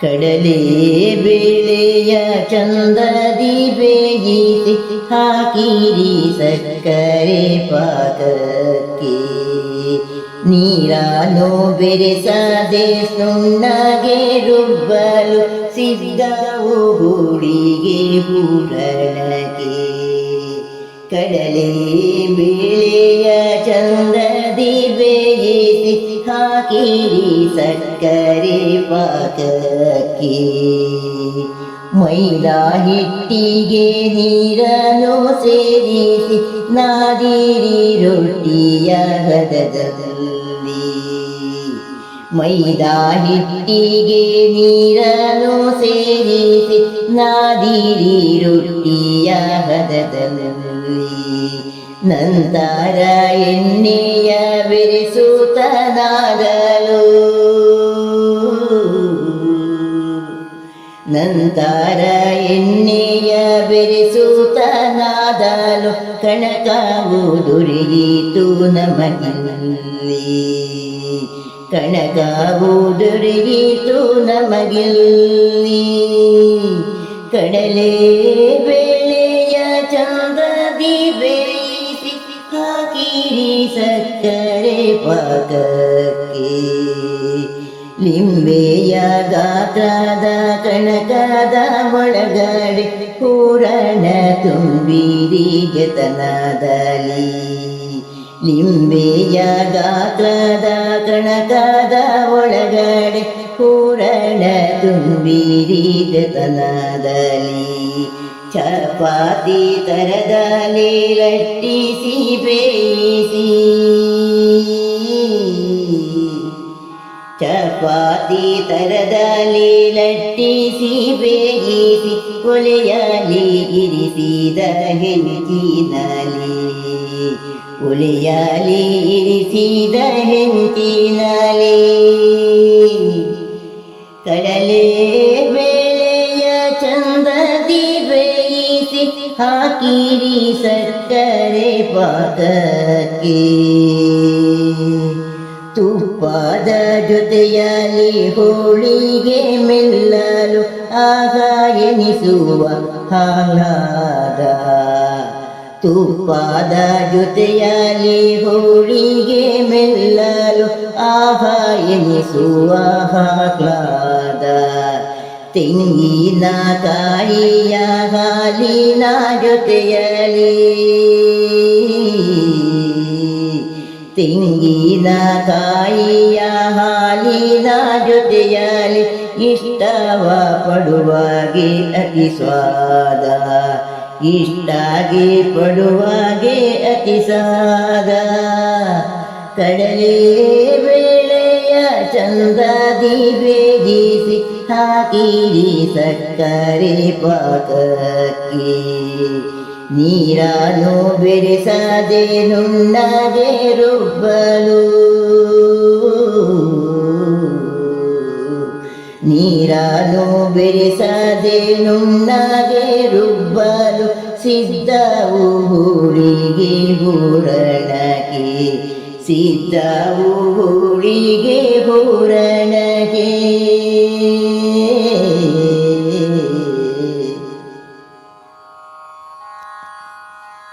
ಕಡಲೆ ಬೆಳೆಯ ಚಂದದಿ ಬೇಯಿಸಿ ಹಾಕಿರಿ ಸಕ್ಕರೆ ಪಾಕಕ್ಕೆ. ನೀರಾನು ಬೆರೆಸದೆ ಸುಣ್ಣಗೆ ರುಬ್ಬಲು ಸಿದ್ಧವು ಹುಡಿಗೆ ಹೂರಣಕ್ಕೆ. ಕಡಲೆ ಬೇಳೆಯ ಹಾಕಿರಿ ಸಕ್ಕರೆ ಪಾಕಕ್ಕೆ ಮೈದಾ ಹಿಟ್ಟಿಗೆ ನೀರನ್ನು ಸೇರಿಸಿ ನಾದಿರಿ ರೊಟ್ಟಿಯ ಹದದಲ್ಲಿ ಮೈದಾ ಹಿಟ್ಟಿಗೆ ನೀರನ್ನು ಸೇರಿಸಿ ನಾದಿರಿ ರೊಟ್ಟಿಯ ಹದದಲ್ಲಿ. ನಂತರ ಎಣ್ಣೆಯ ಬೆರೆಸುತ್ತನಾಗಲು. ನಂತರ ಎಣ್ಣೆಯ ಬೆರೆಸುತ್ತನಾದಲು ಕಣಕವು ದೊರೆಯಿತು ನಮಗಿಲ್ಲಿ. ಕಣಕವು ದೊರೆಯಿತು ನಮಗಿಲ್ಲಿ. ಕಡಲೆ ಬೆಳೆಯ ಚಂದದಿ ಬೇಯಿಸಿ ಹಾಕಿರಿ ಸಕ್ಕರೆ ಪಾಕಕ್ಕೆ. ಲಿಂಬೆಯ ಗಾತ್ರದ ಕಣಕದ ಒಳಗಡೆ ಪೂರಣ ತುಂಬಿರಿ ಜತನದಲ್ಲಿ ಲಿಂಬೆಯ ಗಾತ್ರದ ಕಣಕದ ಒಳಗಡೆ ಪೂರಣ ತುಂಬಿರಿದ ತನದಲ್ಲಿ ಚಪಾತಿ ತರದಲ್ಲಿ ಲಟ್ಟಿಸಿ ಬೇಯಿಸಿ. ಚಪಾತಿ ತರದಲ್ಲಿ ಲಟ್ಟಿಸಿ ಬೇಯಿಸಿ, ಒಲೆಯಲ್ಲಿ ಇರಿಸಿದ ಹೆಂಚಿನಲ್ಲಿ. ಒಲೆಯಲ್ಲಿ ಇರಿಸಿದ ಹೆಂಚಿನಲ್ಲಿ. ಕಡಲೆ ಬೇಳೆಯ ಚಂದದಿ ಬೇಯಿಸಿ, ಹಾಕಿರಿ ಸಕ್ಕರೆ ಪಾಕಕ್ಕೆ. ತುಪ್ಪದ ಜೊತೆಯಲ್ಲಿ ಹೋಳಿಗೆ ಮೆಲ್ಲಲು ಆಗ ಎನಿಸುವ ಹಾಲಾದ ತುಪ್ಪದ ಜೊತೆಯಲ್ಲಿ ಹೋಳಿಗೆ ಮೆಲ್ಲಲು ಆಗ ಎನಿಸುವ ಹಾಲಾದ ತೆಂಗಿನ ಕಾಯಿಯ ಹಾಲಿನ ಜೊತೆಯಲ್ಲಿ ತೆಂಗಿನ ಕಾಯಿಯ ಹಾಲಿನ ಜೊತೆಯಲ್ಲಿ ಇಷ್ಟವ ಪಡುವಾಗೆ ಅತಿ ಸ್ವಾದ. ಇಷ್ಟಾಗಿ ಪಡುವಾಗೆ ಅತಿ ಸಾದ ಕಡಲೆ ಬೇಳೆಯ ಚಂದದಿ ಬೇಗಿಸಿ ಹಾಕಿರಿ ಸಕ್ಕರೆ ಪಾಕಕ್ಕೆ. ನೀರಾನು ಬೆರೆಸದೆ ನುಣ್ಣಗೆ ರುಬ್ಬಲು. ನೀರನ್ನು ಬೆರೆಸದೆ ನುಣ್ಣಗೆ ರುಬ್ಬಲು. ಸಿದ್ಧವು ಹುಳಿಗೆ ಹೂರಣಕ್ಕೆ ಸಿದ್ಧವು ಹುಳಿಗೆ ಹೂರಣಕ್ಕೆ.